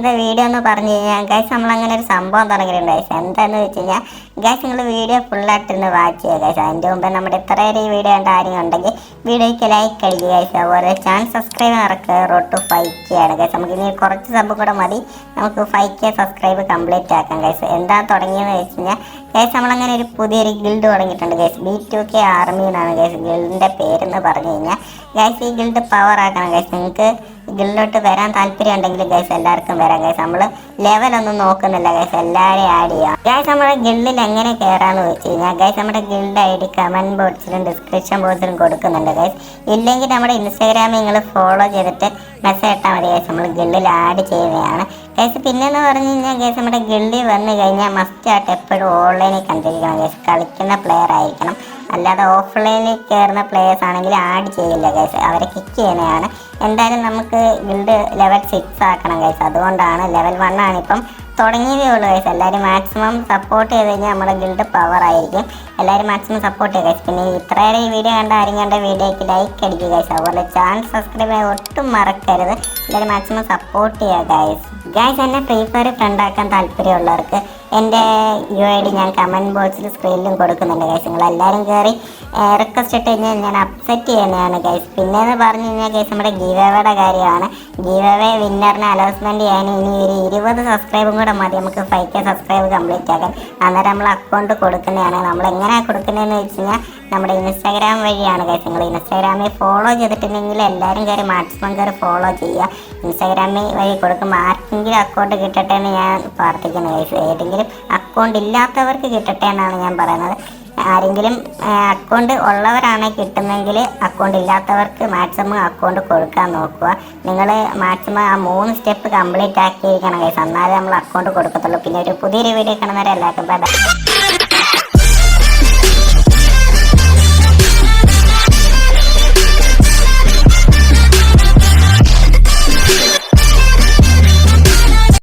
ഇന്നത്തെ വീഡിയോ എന്ന് പറഞ്ഞു കഴിഞ്ഞാൽ ഗൈസ് നമ്മൾ അങ്ങനെ ഒരു സംഭവം തുടങ്ങിയിട്ടുണ്ട് ഗൈസ് എന്താന്ന് വെച്ച് കഴിഞ്ഞാൽ ഗൈസ് നിങ്ങൾ വീഡിയോ ഫുള്ളായിട്ടിരുന്ന് വാച്ച് ചെയ്യുക ഗൈസ് അതിന്റെ മുമ്പ് നമ്മുടെ ഇത്രയേറെ വീഡിയോ കണ്ട ആരെങ്കിലും ഉണ്ടെങ്കിൽ വീഡിയോയ്ക്ക് ലൈക്ക് അടിക്കുക ഗൈസ് അതുപോലെ ചാനൽ സബ്സ്ക്രൈബ് നടക്കുക റോട്ട് ഫൈവ് കെ ആണ് ഗൈസ് നമുക്ക് ഇനി കുറച്ച് സബ് കൂടെ മതി. നമുക്ക് ഫൈവ് കെ സബ്സ്ക്രൈബ് കംപ്ലീറ്റ് ആക്കാം ഗൈസ് എന്താ തുടങ്ങിയെന്ന് വെച്ച് കഴിഞ്ഞാൽ ഗൈസ് നമ്മളങ്ങനെ ഒരു പുതിയൊരു ഗിൽഡ് തുടങ്ങിയിട്ടുണ്ട് guys B two K army എന്നാണ് ഗൈസ് ഗിൽഡിന്റെ പേരെന്ന് പറഞ്ഞു കഴിഞ്ഞാൽ ഗൈസ് ഈ ഗിൽഡ് പവർ ആക്കണം ഗൈസ് നിങ്ങൾക്ക് ഗിൽഡിലോട്ട് വരാൻ താല്പര്യം ഉണ്ടെങ്കിൽ ഗൈസ് എല്ലാവർക്കും വരാം ഗൈസ് നമ്മൾ ലെവലൊന്നും നോക്കുന്നില്ല ഗൈസ് എല്ലാവരെയും ആഡ് ചെയ്യാം. ഗൈസ് നമ്മുടെ ഗിൽഡിൽ എങ്ങനെ കയറാന്ന് വെച്ച് കഴിഞ്ഞാൽ ഗൈസ് നമ്മുടെ ഗിൽഡ് ഐ ഡി കമന്റ് ബോക്സിലും ഡിസ്ക്രിപ്ഷൻ ബോക്സിലും കൊടുക്കുന്നുണ്ട് ഗൈസ് ഇല്ലെങ്കിൽ നമ്മുടെ ഇൻസ്റ്റാഗ്രാമിൽ നിങ്ങൾ ഫോളോ ചെയ്തിട്ട് മെസ്സേജ് ഇട്ടാൽ മതി ഗൈസ് നമ്മൾ ഗിൽഡിൽ ആഡ് ചെയ്യുന്നതാണ്. ഗൈസ് പിന്നെന്ന് പറഞ്ഞു കഴിഞ്ഞാൽ ഗൈസ് നമ്മുടെ ഗിൽഡിൽ വന്നു കഴിഞ്ഞാൽ മസ്റ്റ് ആയിട്ട് എപ്പോഴും ഓൺലൈനിൽ കണ്ടിരിക്കണം ഗൈസ് കളിക്കുന്ന പ്ലെയർ ആയിരിക്കണം. അല്ലാതെ ഓഫ്ലൈനിൽ കയറുന്ന പ്ലേയേഴ്സ് ആണെങ്കിൽ ആഡ് ചെയ്യില്ല ഗൈസ് അവരെ കിക്ക് ചെയ്യുന്നതാണ്. എന്തായാലും നമുക്ക് ഗിൽഡ് ലെവൽ സിക്സ് ആക്കണം ഗൈസ് അതുകൊണ്ടാണ് ലെവൽ വൺ ആണ് തുടങ്ങിയതേ ഉള്ളൂ ഗൈസ് എല്ലാവരും മാക്സിമം സപ്പോർട്ട് ചെയ്ത് കഴിഞ്ഞാൽ നമ്മുടെ ഗിൽഡ് പവർ ആയിരിക്കും. എല്ലാവരും മാക്സിമം സപ്പോർട്ട് ചെയ്യുക ഗൈസ് പിന്നെ ഇത്രയേറെ ഈ വീഡിയോ കണ്ട ആരും കണ്ട വീഡിയോയ്ക്ക് ലൈക്ക് അടിക്കുക ഗൈസ് അതുപോലെ ചാനൽ സബ്സ്ക്രൈബ് ചെയ്യാൻ ഒട്ടും മറക്കരുത്. എല്ലാവരും മാക്സിമം സപ്പോർട്ട് ചെയ്യുക ഗൈസ് ഗൈസ് എന്നെ ഫ്രീ ഫയർ ഫ്രണ്ട് ആക്കാൻ താല്പര്യമുള്ളവർക്ക് എന്റെ യു ഐ ഡി ഞാൻ കമന്റ് ബോക്സിൽ സ്ക്രീനിലും കൊടുക്കുന്നുണ്ട് ഗൈസ് നിങ്ങൾ എല്ലാവരും കയറി റിക്വസ്റ്റ് ഇട്ട് കഴിഞ്ഞാൽ ഞാൻ അപ്സെറ്റ് ചെയ്യുന്നതാണ് ഗൈസ് പിന്നെന്ന് പറഞ്ഞു കഴിഞ്ഞാൽ ഗൈസ് നമ്മുടെ ഗീവേവയുടെ കാര്യമാണ്. ഗീവേവേ വിന്നറിന് അനൗൺസ്മെന്റ് ചെയ്യാൻ ഇനി ഒരു ഇരുപത് സബ്സ്ക്രൈബും കൂടെ മതി. നമുക്ക് ഫൈവ് കെ സബ്സ്ക്രൈബ് കംപ്ലീറ്റ് ആക്കാൻ. അന്നേരം നമ്മൾ അക്കൗണ്ട് കൊടുക്കുന്നതാണ്. നമ്മൾ എങ്ങനെയാണ് കൊടുക്കുന്നതെന്ന് വെച്ച് കഴിഞ്ഞാൽ നമ്മുടെ ഇൻസ്റ്റാഗ്രാം വഴിയാണ് ഗൈസ് നിങ്ങൾ ഇൻസ്റ്റാഗ്രാമിൽ ഫോളോ ചെയ്തിട്ടുണ്ടെങ്കിൽ എല്ലാവരും കയറി മാക്സിമം കയറി ഫോളോ ചെയ്യുക. ഇൻസ്റ്റാഗ്രാമിൽ വഴി കൊടുക്കും ആർക്കെങ്കിലും അക്കൗണ്ട് കിട്ടട്ടെ എന്ന് ഞാൻ പ്രാർത്ഥിക്കുന്നു ഗൈസ് ഏതെങ്കിലും അക്കൗണ്ട് ഇല്ലാത്തവർക്ക് കിട്ടട്ടെ എന്നാണ് ഞാൻ പറയുന്നത്. ആരെങ്കിലും അക്കൗണ്ട് ഉള്ളവരാണ് കിട്ടുന്നെങ്കിൽ അക്കൗണ്ട് ഇല്ലാത്തവർക്ക് മാക്സിമം അക്കൗണ്ട് കൊടുക്കാൻ നോക്കുക. നിങ്ങൾ മാക്സിമം ആ മൂന്ന് സ്റ്റെപ്പ് കംപ്ലീറ്റ് ആക്കിയിരിക്കണം കേസ് എന്നാലേ നമ്മൾ അക്കൗണ്ട് കൊടുക്കത്തുള്ളൂ. പിന്നെ ഒരു പുതിയൊരു വീഡിയോ കാണുന്നവരെ എല്ലാവർക്കും